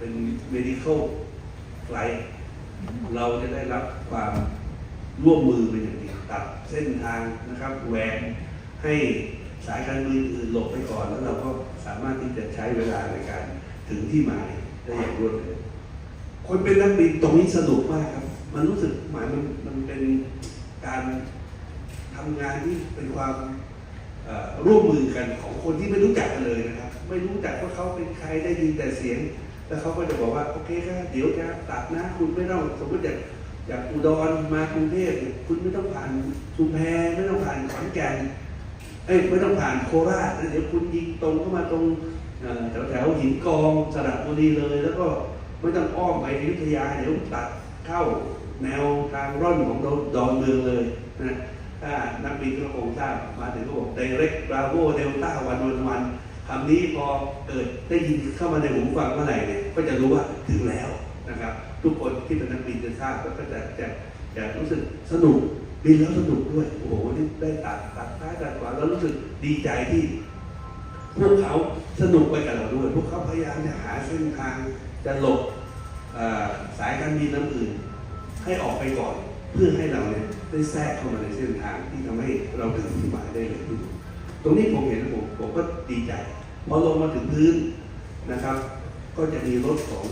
เป็น medical flight เราจะได้รับความร่วมมือเป็นอย่างดีตัดเส้นทางนะครับแหวกให้สายการบินอื่นหลบไปก่อน แล้วเราก็สามารถที่จะใช้เวลาในการถึงที่หมายได้อย่างรวดเร็วคนเป็นนักบินตรงนี้สนุกมากครับ มันรู้สึกหมายมันมันเป็นการทำงานที่เป็นความเอ่อร่วมมือกันของคนที่ไม่รู้จักกันเลยนะครับ ไม่รู้จักว่าเขาเป็นใครได้ยินแต่เสียง แล้วเขาก็จะบอกว่าโอเคครับเดี๋ยวจะตัดนะ คุณไม่ต้องสมมติจากจากอุดรมากรุงเทพเนี่ยคุณไม่ต้องผ่านชุมแพไม่ต้องผ่านขอนแก่นเอ้ยไม่ต้องผ่านโคราชเดี๋ยวคุณยิงตรงเข้ามาตรงแถวแถวหินกองสระบุรีเลย แล้วก็ไม่ต้องอ้อมไปอยุธยาเดี๋ยวตัดเข้าแนวทางร่อนของดอนเมืองเลยนะถ้านักบินก็คงทราบมาถึงก็บอก direct bravo delta วันวันวัน คำนี้พอเกิดได้ยินเข้ามาในหูฟังเมื่อไหร่เนี่ยก็จะรู้ว่าถึงแล้วนะครับ ทุกคนที่เป็นนักบินจะทราบแล้วก็จะจะจะรู้สึกสนุกบินแล้วสนุกด้วยโอ้โหนี่ได้ตัดตัดซ้ายตัดขวาแล้วรู้สึกดีใจที่พวกเขาสนุกไปกับเราด้วย พวกเขาพยายามจะหาเส้นทางจะหลบสายการบินน้ำอื่น ให้ออกไปก่อนเพื่อให้เราเนี่ยได้แทรกเข้ามาในเส้นทางที่ทำให้เราถึงที่หมายได้เลยตรงนี้ผมเห็นผมผมก็ดีใจ พอลงมาถึงพื้นนะครับ ก็จะมีรถของ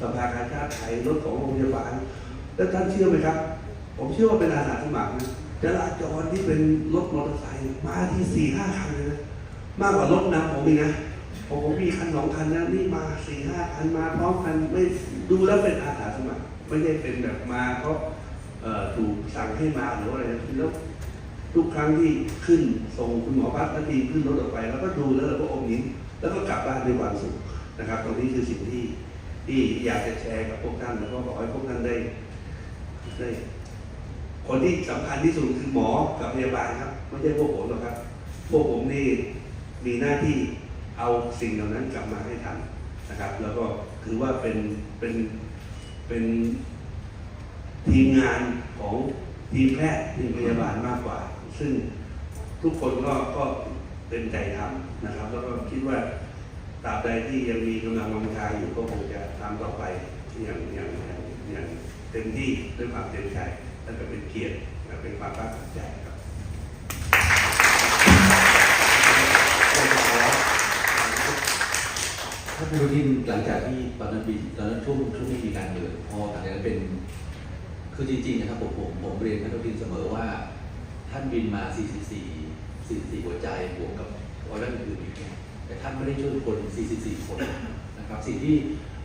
สภากาชาติไทยรถของโรงพยาบาลแล้วท่านเชื่อไหมครับ ผมเชื่อว่าเป็นอาสาสมัครนะจราจรที่เป็นรถมอเตอร์ไซค์มาที่สี่ห้าคันเลยนะมากกว่ารถนำผมอีกนะผมผมมีคันสองคันนะนี่มาสี่ห้าคันมาพร้อมกันไม่ดูแล้วเป็นอาสาสมัคร ไม่ได้เป็นแบบมาเพราะถูกสั่งให้มาหรืออะไรนะแล้ว ทุกครั้งที่ขึ้นส่งคุณหมอพัฒนาทีขึ้นรถออกไป แล้วก็ดูแล้วเราก็อมยิ้มแล้วก็กลับบ้านด้วยความสุขนะครับ ตรงนี้คือสิ่งที่ที่อยากจะแชร์กับพวกท่านแล้วก็ขอให้พวกท่านได้ได้คนที่สำคัญที่สุดคือหมอกับพยาบาลครับไม่ใช่พวกผมหรอกครับ พวกผมนี่มีหน้าที่เอาสิ่งเหล่านั้นกลับมาให้ทันนะครับ แล้วก็ถือว่าเป็นเป็นเป็นทีมงานของทีมแพทย์ทีมพยาบาลมากกว่า ซึ่งทุกคนก็ก็เต็มใจทำนะครับ แล้วก็คิดว่าตราบใดที่ยังมีกำลังวังชาอยู่ก็คงจะทำต่อไปอย่างอย่างอย่างอย่างเต็มที่ด้วยความเต็มใจและก็เป็นเกียรติและเป็นความภาคภูมิใจครับท่านผู้ทินหลังจากที่ตอนนั้นปีตอนนั้นช่วงช่วงที่มีการเมืองพอหลังจากนั้นเป็นคือจริงๆนะครับผมผมผมเรียนท่านผู้ทินเสมอว่า ท่านบินมา 44 44 หัวใจบวกกับร้อยละอื่นอีกแต่ท่านไม่ได้ช่วยคน 44 คนนะครับ สิ่งที่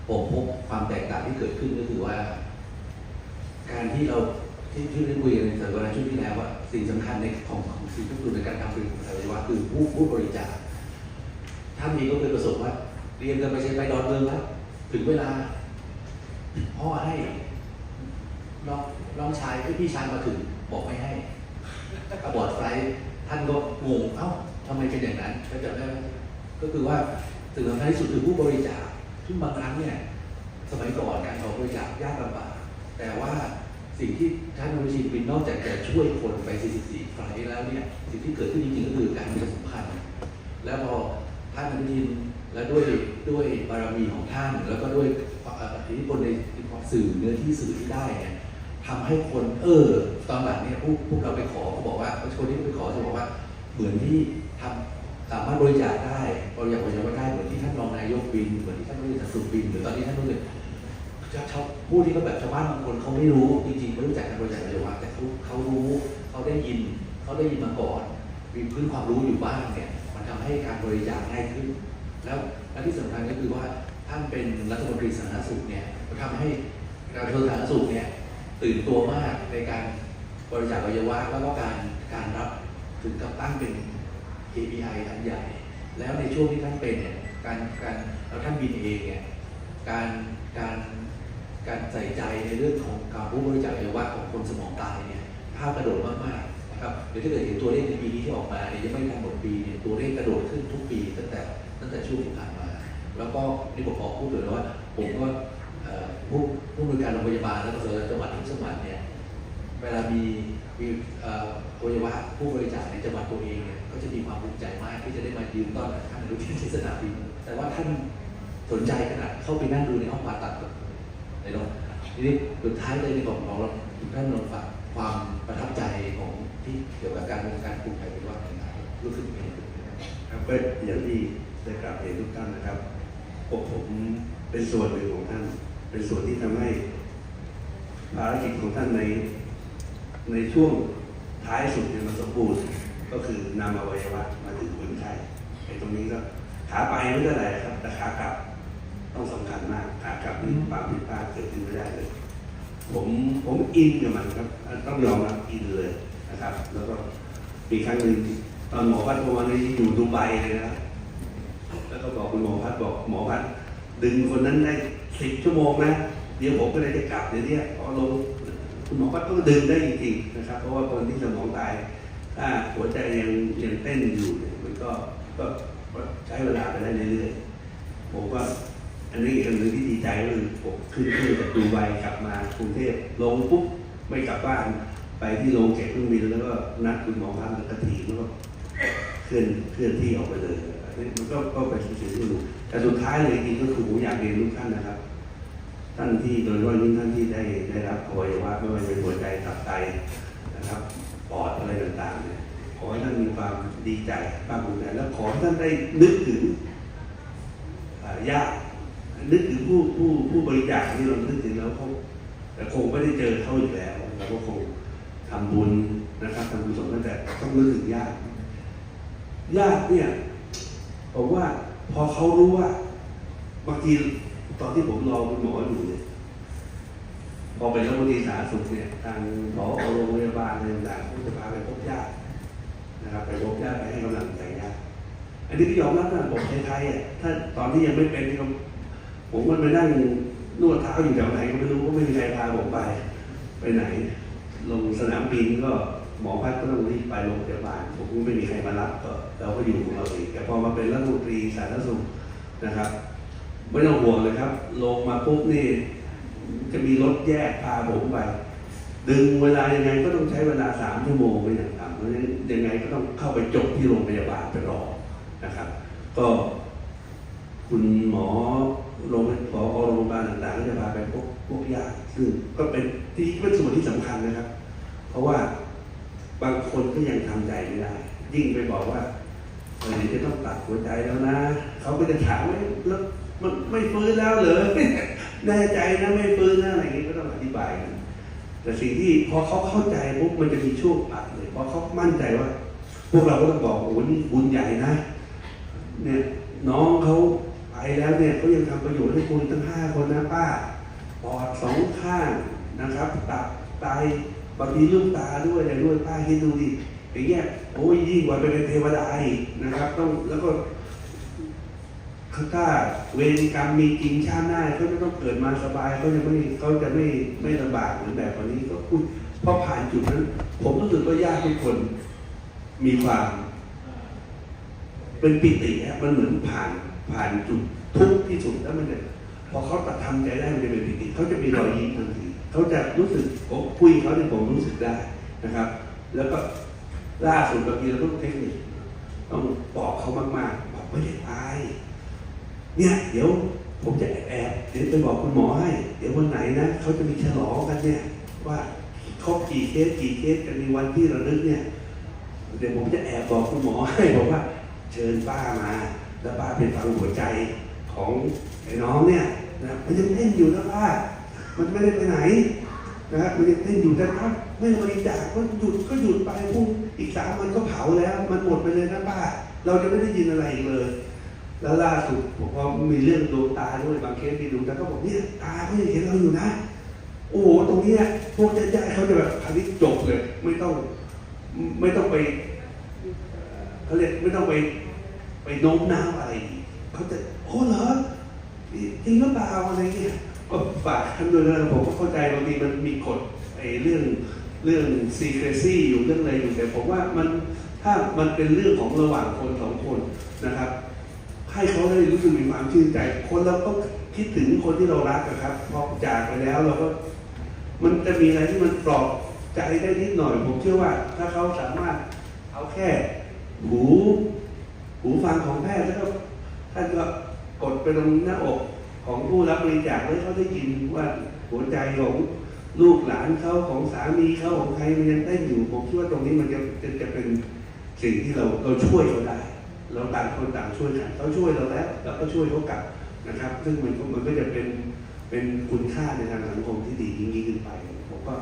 ผมพบความแตกต่างที่เกิดขึ้นก็คือว่า การที่เราที่ที่ได้คุยกันในสัปดาห์ช่วงที่แล้วว่าสิ่งสำคัญในของของสิ่งที่คือในการทำบริการอวัยวะคือผู้ผู้บริจาคท่านนี้ก็เคยประสบว่า เรียนกันไปใช้ไปดอนเมืองแล้วถึงเวลาพ่อให้น้องน้องชายพี่ชายมาถึงบอกไม่ให้ กระบอดไฟล์ท่านก็งงเอ้าทำไมเป็นอย่างนั้นก็จะได้ก็คือว่าสิ่งสำคัญที่สุดคือผู้บริจาคซึ่งบางครั้งเนี่ยสมัยก่อนการขอบริจาคยากลำบากแต่ว่าสิ่งที่ท่านอนุชินบินนอกจากจะช่วยคนไป 44ไฟแล้วเนี่ยสิ่งที่เกิดขึ้นจริงๆก็คือการประชาสัมพันธ์แล้วพอท่านอนุทินและด้วยด้วยบารมีของท่าน แล้วก็ด้วยอิทธิพลในสื่อเนื้อที่สื่อที่ได้เนี่ยทำให้คนเออ ตอนหลังเนี่ยพวกพวกเราไปขอเขาบอกว่าคนที่ไปขอจะบอกว่า เหมือนที่ทำสามารถบริจาคได้บริจาคบริจาคได้เหมือนที่ท่านรองนายกบินเหมือนที่ท่านบริจาคสุบินหรือตอนนี้ท่านรู้สึกชาวผู้ที่เขาแบบชาวบ้านบางคนเขาไม่รู้จริงๆไม่รู้จักการบริจาคอวัยวะแต่เขาเขารู้เขาได้ยินเขาได้ยินมาก่อนมีพื้นความรู้อยู่บ้างเนี่ยมันทำให้การบริจาคง่ายขึ้น แล้วและที่สำคัญก็คือว่าท่านเป็นรัฐมนตรีสาธารณสุขเนี่ยทำให้กระทรวงสาธารณสุขเนี่ยตื่นตัวมากในการ บริจาคอวัยวะแล้วก็การการรับถึงกับตั้งเป็น KPI อันใหญ่ แล้วในช่วงที่ท่านเป็นเนี่ยการการแล้วท่านบินเองเนี่ยการการการใส่ใจในเรื่องของการผู้บริจาคอวัยวะของคนสมองตายเนี่ยก้าวกระโดดมากๆนะครับเดี๋ยวถ้าเกิดเห็นตัวเลขในปีนี้ที่ออกมาเนี่ยยังไม่ทันหมดปีเนี่ยตัวเลขกระโดดขึ้นทุกปีตั้งแต่ตั้งแต่ช่วงที่ผ่านมา แล้วก็นี่ผมขอพูดเลยว่าผมก็ผู้ผู้บริการโรงพยาบาลและก็จังหวัดทุกจังหวัดเนี่ย เวลามีมีเอ่ออวัยวะผู้บริจาคในจังหวัดตัวเองเนี่ยก็จะมีความภูมิใจมากที่จะได้มายืนต้อนรับท่านอนุทินที่สนามบินแต่ว่าท่านสนใจขนาดเข้าไปนั่งดูในห้องผ่าตัดก่อนในรถทีนี้สุดท้ายเลยในของของเราทุกท่านลองฝากความประทับใจของที่เกี่ยวกับการวงการปลูกไผ่เป็นว่ายังไงรู้สึกยังไงครับก็อย่างที่ได้กราบเรียนทุกท่านนะครับพวกผมเป็นส่วนหนึ่งของท่าน เป็นส่วนที่ทำให้ภารกิจของท่านใน ในช่วงท้ายสุดเนี่ยมันสมบูรณ์ก็คือนำอวัยวะมาถึงคนไข้ไอ้ตรงนี้ก็ขาไปไม่ได้ไรครับ แต่ขากลับต้องสำคัญมากขากลับนี่ความผิดพลาดเกิดขึ้นไม่ได้เลย ผมผมอินกับมันครับ ต้องยอมรับอินเลยนะครับ แล้วก็มีครั้งหนึ่งตอนหมอพัดโทรมาในอยู่ดูไบเลยนะแล้วก็บอกคุณหมอพัดบอกหมอพัดดึงคนนั้นได้สิบชั่วโมงนะเดี๋ยวผมก็เลยจะกลับเดี๋ยวนี้พอลง คุณหมอพัดก็ดึงได้จริงๆนะครับ เพราะว่าคนที่สมองตาย ถ้าหัวใจยังยังเต้นอยู่เนี่ยมันก็ก็ใช้เวลาไปได้เรื่อยๆผมว่าอันนี้อีกอันหนึ่งที่ดีใจก็คือผมขึ้นเครื่องจากดูไบกลับมากรุงเทพลงปุ๊บไม่กลับบ้านไปที่โรงเก็บเครื่องบินแล้วก็นัดคุณหมอพันกระถีแล้วก็เคลื่อนเคลื่อนที่ออกไปเลยอันนี้มันก็ก็เป็นสิ่งที่ดูแต่สุดท้ายเลยจริงก็คือผมอยากเรียนทุกท่านนะครับ ท่านที่โดยเฉพายิ่งท่านที่ได้ได้รับอวัยวะไม่ว่าจะเป็นหัวใจตับไตนะครับปอดอะไรต่างๆเนี่ยขอให้ท่านมีความดีใจภาคภูมิใจแล้วขอให้ท่านได้นึกถึงญาตินึกถึงผู้ผู้ผู้บริจาคที่เรานึกถึงแล้วเขาแต่คงไม่ได้เจอเขาอีกแล้วเราก็คงทำบุญนะครับทำบุญสงฆ์ตั้งแต่ต้องนึกถึงญาติญาติเนี่ยผมว่าพอเขารู้ว่าบางที ตอนที่ผมรอคุณหมออยู่เนี่ยพอเป็นรัฐมนตรีสาธารณสุขเนี่ยทางหมอโรงพยาบาลอะไรต่างๆก็จะพาไปพบญาตินะครับ ไปพบญาติไปให้กำลังใจญาติอันนี้ก็ยอมรับนะบอกไทยๆอะถ้าตอนที่ยังไม่เป็นที่ผมมันไปนั่งนวดเท้าอยู่แถวไหนก็ไม่รู้ก็ไม่มีใครพาผมไป ไปไหน ลงสนามบินก็หมอพัดก็ต้องรีบไปโรงพยาบาลผมก็ไม่มีใครมารับก็เราก็อยู่ของเราเองแต่พอมาเป็นรัฐมนตรีสาธารณสุขนะครับ ไม่ต้องห่วงเลยครับ ลงมาปุ๊บนี่ จะมีรถแยกพาผมไป ดึงเวลายังไงก็ต้องใช้เวลาสามชั่วโมงไม่อย่างต่ำเพราะฉะนั้นยังไงก็ต้องเข้าไปจบที่โรงพยาบาลไปรอนะครับ ก็คุณหมอโรงพยาบาลโรงพยาบาลต่างๆก็จะพาไปพวกพวกญาซึ่งก็เป็นที่เป็นส่วนที่สำคัญนะครับ เพราะว่าบางคนก็ยังทำใจไม่ได้ ยิ่งไปบอกว่าเออเดี๋ยวจะต้องตัดหัวใจแล้วนะ เขาก็จะถามว่าแล้ว มันไม่ฟื้นแล้วเหรอแน่ใจนะไม่ฟื้นนะอะไรอย่างนี้ก็ต้องอธิบายกันแต่สิ่งที่พอเขาเข้าใจปุ๊บมันจะมีช่วงปัดเลยพอเขามั่นใจว่า พวกเราก็ต้องบอกโอ้นี่บุญใหญ่นะ เนี่ยน้องเขาไปแล้วเนี่ยเขายังทำประโยชน์ให้คุณตั้งห้าคนนะป้าปอดสองข้างนะครับตับไตบางทีลูกตาด้วยอะไรด้วยป้าคิดดูดิอย่างเงี้ยโอ้ยยิ่งกว่าไปเป็นเทวดาอีกนะครับ ต้องแล้วก็ ถ้าเวรกรรมมีจริงชาติหน้าเขาจะต้องเกิดมาสบายเขาจะไม่เขาจะไม่ไม่ลำบากเหมือนแบบวันนี้ก็พูดเพราะผ่านจุดนั้น ผมรู้สึกว่าญาติทุกคนมีความ เป็นปิติฮะมันเหมือนผ่านผ่านจุดทุกข์ที่สุดแล้วมันจะพอเขาตัดทำใจได้มันจะเป็นปิติเขาจะมีรอยยิ้มทันทีเขาจะรู้สึกผมคุยเขาเนี่ยผมรู้สึกได้นะครับ แล้วก็ล่าสุดบางทีเราต้องเทคนิคต้องบอกเขามากๆบอกไม่ได้ตาย เนี่ยเดี๋ยวผมจะแอบเดี๋ยวไปบอกคุณหมอให้ เดี๋ยววันไหนนะเขาจะมีฉลองกันเนี่ย ว่าครบกี่เคสกี่เคสกันในวันที่ระลึกเนี่ยเดี๋ยวผมจะแอบบอกคุณหมอให้บอกว่า เชิญป้ามา แล้วป้าเป็นฟังหัวใจของไอ้น้องเนี่ยนะมันยังเต้นอยู่นะป้ามันไม่ได้ไปไหนนะมันยังเต้นอยู่แต่ถ้าไม่บริจาคก็หยุดก็หยุดไปพุ่งอีกสามวันก็เผาแล้ว มันหมดไปเลยนะป้า เราจะไม่ได้ยินอะไรอีกเลย แล้วล่าสุดผมพอมีเรื่องดวงตาด้วยบางเคสที่ดูแล้วก็บอกเนี่ยตาเขายังเห็นเราอยู่นะ โอ้โหตรงนี้พวกญาติๆเขาจะแบบคันนี้จบเลย ไม่ต้องไม่ต้องไปเขาเรียกไม่ต้องไปไปโน้มน้าวอะไรเขาจะโอ้เหรอจริงหรือเปล่าอะไรเงี้ยก็ฝากท่านด้วยนะผมก็เข้าใจบางทีมันมีกฎไอ้เรื่องเรื่อง secrecy อยู่เรื่องอะไรอยู่แต่ผมว่ามันถ้ามันเป็นเรื่องของระหว่างคนสองคนนะครับ ให้เขาได้รู้สึกมีความชื่นใจ คนเราต้องคิดถึงคนที่เรารักนะครับพอจากไปแล้วเราก็ มันจะมีอะไรที่มันปลอบใจได้นิดหน่อยผมเชื่อว่า ถ้าเขาสามารถเอาแค่ หูหูฟังของแพทย์แล้วก็ท่านก็กดไปตรงหน้าอกของผู้รับบริจาคให้เขาได้ยินว่าหัวใจของลูกหลานเขาของสามีเขาของใครมันยังเต้นอยู่ผมคิดว่าตรงนี้มันจะจะจะเป็นสิ่งที่เราเราช่วยเขาได้ เราต่างคนต่างช่วยกันเขาช่วยเราแล้วเราก็ช่วยเขากลับนะครับ ซึ่งมันก็มันก็จะเป็นเป็นคุณค่าในทางสังคมที่ดียิ่งยิ่งขึ้นไป ผมก็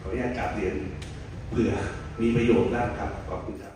ขออนุญาตกราบเรียนเผื่อมีประโยชน์แล้วครับขอบคุณครับ